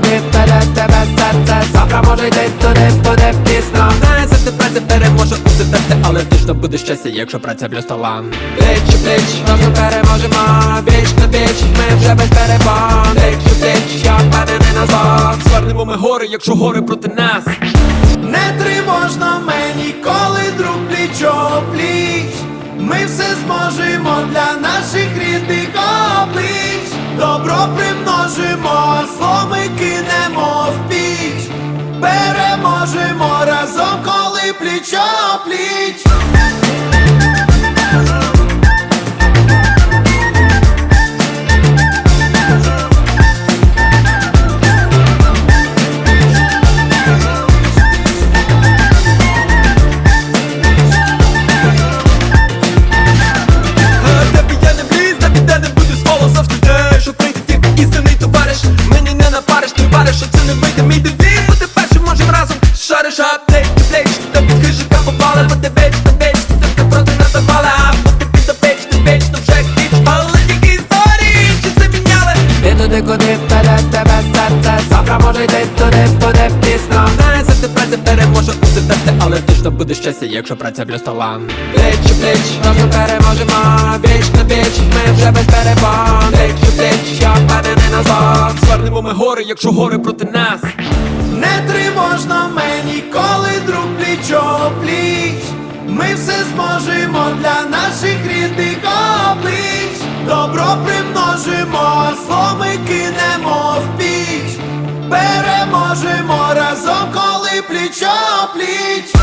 туди, вперед тебе серце Завтра може йти туди, буде пізно Не завжди праця переможе усе терти Але точно буде щастя, якщо праця плюс талант Плеч у плеч, разом переможемо Віч на віч, ми вже без перебон Плеч у плеч, я впевнений назад Звернемо ми гори, якщо гори проти нас Не тривожно мені, коли друг плічо пліч. Ми все зможемо для облич. Добро примножимо, зло ми кинемо в піч. Переможемо разом, коли плічо пліч. Туди, куди вперед тебе серце? Завтра може йти туди, буде пізно. Не завжди праця переможе усе терти Але точно буде щастя, якщо праця плюс талант Плеч у плеч, разом переможемо. Віч на віч, ми вже без перебон Плеч у плеч, я впевнений назад Звернемо ми гори, якщо гори проти нас. Не тривожно мені, коли друг плічо пліч. Ми все зможемо для наших рідних облич. Добро примножимо, зло ми кинемо в піч. Переможемо разом, коли плічо пліч.